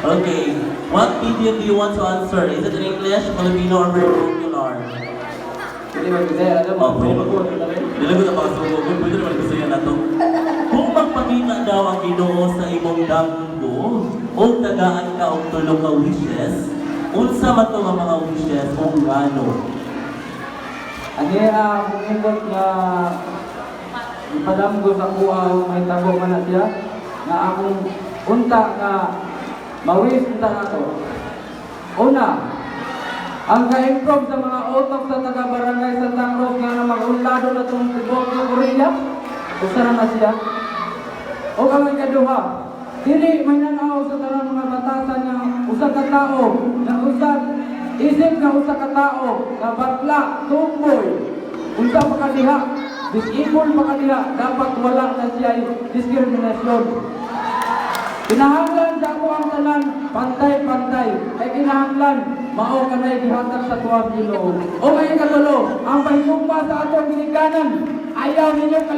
Okay, what medium do you want to answer? Is it in English, Filipino, or vernacular? Hindi ba kasi alam mo, pwede. na rin. Dili ko na pagsugo, pwede naman gusto yan nato. Kung magpakita daw ang Ginoo sa imong damgo, o tagaan ka og tulo ka wishes, unsa man to nga mga wishes o ngano? Ani ah, kung ingot nga ipadamgo sa kuha may tago man na siya nga akong unta nga mawis unta na to. Una, ang ka-improve sa mga utok sa taga-barangay sa Tangros nga na mag-unlado na itong tibok ng Korea, usa na na siya. O ang ikaduha, dili may nanaw sa tanang mga batasan nga usa ka tao na usa isip nga usa ka tao nga bakla, tumboy, unsa pa kadiha, disable pa kadiha, dapat wala na siya diskriminasyon. Kinahanglan pantay-pantay. Kay kinahanglan, mao ka na'y gihatag sa tuwang Ginoo. O may katulo, ang pahimugma sa atong ginikanan, ayaw ninyo. Kung